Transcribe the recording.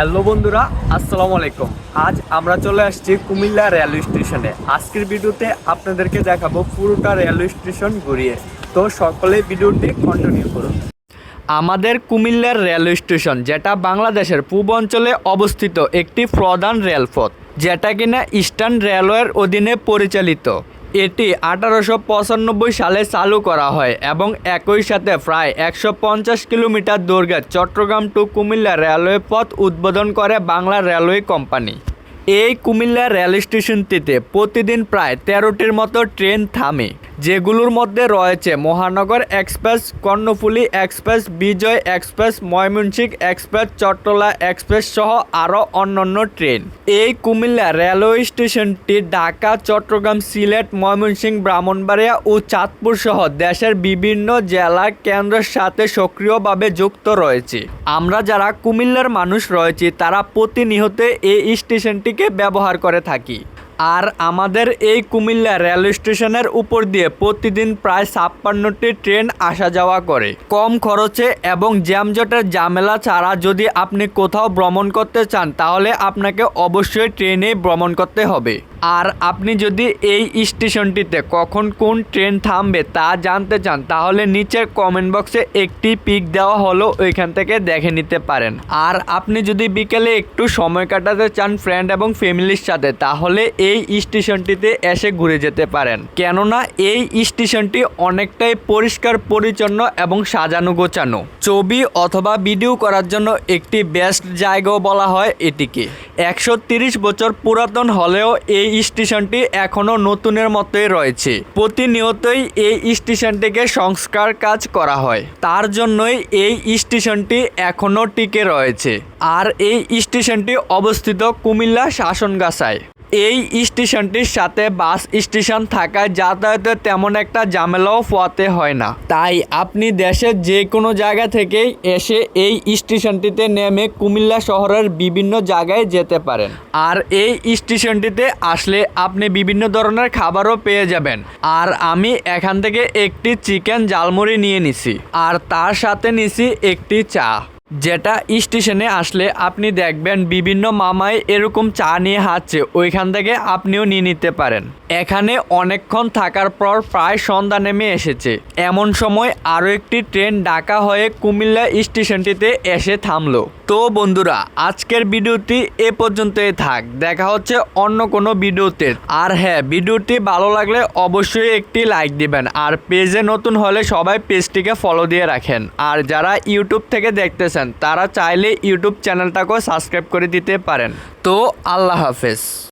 Hello বন্ধুরা, আসসালামু আলাইকুম। আজ আমরা চলে আসছি কুমিল্লা রেলওয়ে স্টেশনে। আজকের ভিডিওতে আপনাদেরকে দেখাবো পুরোটা রেলওয়ে স্টেশন ঘুরিয়ে। তো সকলে ভিডিওটি কন্টিনিউ করুন। আমাদের কুমিল্লার রেলওয়ে স্টেশন, যেটা বাংলাদেশের পূর্ব অঞ্চলে অবস্থিত একটি প্রধান রেলপথ, যেটা কিনা ইস্টার্ন রেলওয়ের অধীনে পরিচালিত। এটি আঠারোশো পঁচানব্বই সালে চালু করা হয় এবং একই সাথে প্রায় একশো পঞ্চাশ কিলোমিটার দৈর্ঘ্যের চট্টগ্রাম টু কুমিল্লা রেলওয়ে পথ উদ্বোধন করে বাংলা রেলওয়ে কোম্পানি। এই কুমিল্লা রেল স্টেশনটিতে প্রতিদিন প্রায় তেরোটির মতো ট্রেন থামে, যেগুলোর মধ্যে রয়েছে Mohanagar express, Karnaphuli express, Bijoy express, Mymensingh express, Chattala express সহ আরও অন্যান্য ট্রেন। এই কুমিল্লা রেলওয়ে স্টেশনটি ঢাকা, চট্টগ্রাম, সিলেট, ময়মনসিংহ, ব্রাহ্মণবাড়িয়া ও চাঁদপুর সহ দেশের বিভিন্ন জেলা কেন্দ্রের সাথে সক্রিয়ভাবে যুক্ত রয়েছে। আমরা যারা কুমিল্লার মানুষ রয়েছি, তারা প্রতিনিয়ত এই স্টেশনটিকে ব্যবহার করে থাকি। আর আমাদের এই কুমিল্লা রেল স্টেশনের উপর দিয়ে প্রতিদিন প্রায় ছাপ্পান্নটি ট্রেন আসা যাওয়া করে। কম খরচে এবং জ্যামজটের জামেলা ছাড়া যদি আপনি কোথাও ভ্রমণ করতে চান, তাহলে আপনাকে অবশ্যই ট্রেনে ভ্রমণ করতে হবে। আর আপনি যদি এই স্টেশনটিতে কখন কোন ট্রেন থামবে তা জানতে চান, তাহলে নিচের কমেন্ট বক্সে একটি পিক দেওয়া হলো, ওইখান থেকে দেখে নিতে পারেন। আর আপনি যদি বিকেলে একটু সময় কাটাতে চান ফ্রেন্ড এবং ফ্যামিলির সাথে, তাহলে এই স্টেশনটিতে এসে ঘুরে যেতে পারেন। কেননা এই স্টেশনটি অনেকটাই পরিষ্কার, পরিচ্ছন্ন এবং সাজানো গোছানো। ছবি অথবা ভিডিও করার জন্য একটি বেস্ট জায়গাও বলা হয় এটিকে। একশো বছর পুরাতন হলেও এই স্টেশনটি এখনও নতুনের মতোই রয়েছে। প্রতিনিয়তই এই স্টেশনটিকে সংস্কার কাজ করা হয়। তার জন্যই এই স্টেশনটি এখনও টিকে রয়েছে। আর এই স্টেশনটি অবস্থিত কুমিল্লা শাসনগাছায়। এই স্টেশনটির সাথে বাস স্টেশন থাকায় যাতায়াতে তেমন একটা ঝামেলাও পোয়াতে হয় না। তাই আপনি দেশের যে কোনো জায়গা থেকেই এসে এই স্টেশনটিতে নেমে কুমিল্লা শহরের বিভিন্ন জায়গায় যেতে পারেন। আর এই স্টেশনটিতে আসলে আপনি বিভিন্ন ধরনের খাবারও পেয়ে যাবেন। আর আমি এখান থেকে একটি চিকেন জালমুড়ি নিয়ে নিছি। আর তার সাথে নিছি একটি চা। যেটা স্টেশনে আসলে আপনি দেখবেন বিভিন্ন মামাই এরকম চা নিয়ে হাঁটছে, ওইখান থেকে আপনিও নিয়ে নিতে পারেন। এখানে অনেকক্ষণ থাকার পর প্রায় সন্ধ্যা নেমে এসেছে। এমন সময় আরও একটি ট্রেন ডাকা হয়ে কুমিল্লা স্টেশনটিতে এসে থামলো। তো বন্ধুরা, আজকের ভিডিওটি এ পর্যন্তই থাক। দেখা হচ্ছে অন্য কোনো ভিডিওতে। আর হ্যাঁ ভিডিওটি ভালো লাগলে অবশ্যই একটি লাইক দিবেন। আর পেজে নতুন হলে সবাই পেজটিকে ফলো দিয়ে রাখেন। আর যারা ইউটিউব থেকে দেখতেছেন, তারা চাইলে ইউটিউব চ্যানেলটাকেও সাবস্ক্রাইব করে দিতে পারেন। তো আল্লাহ হাফেজ।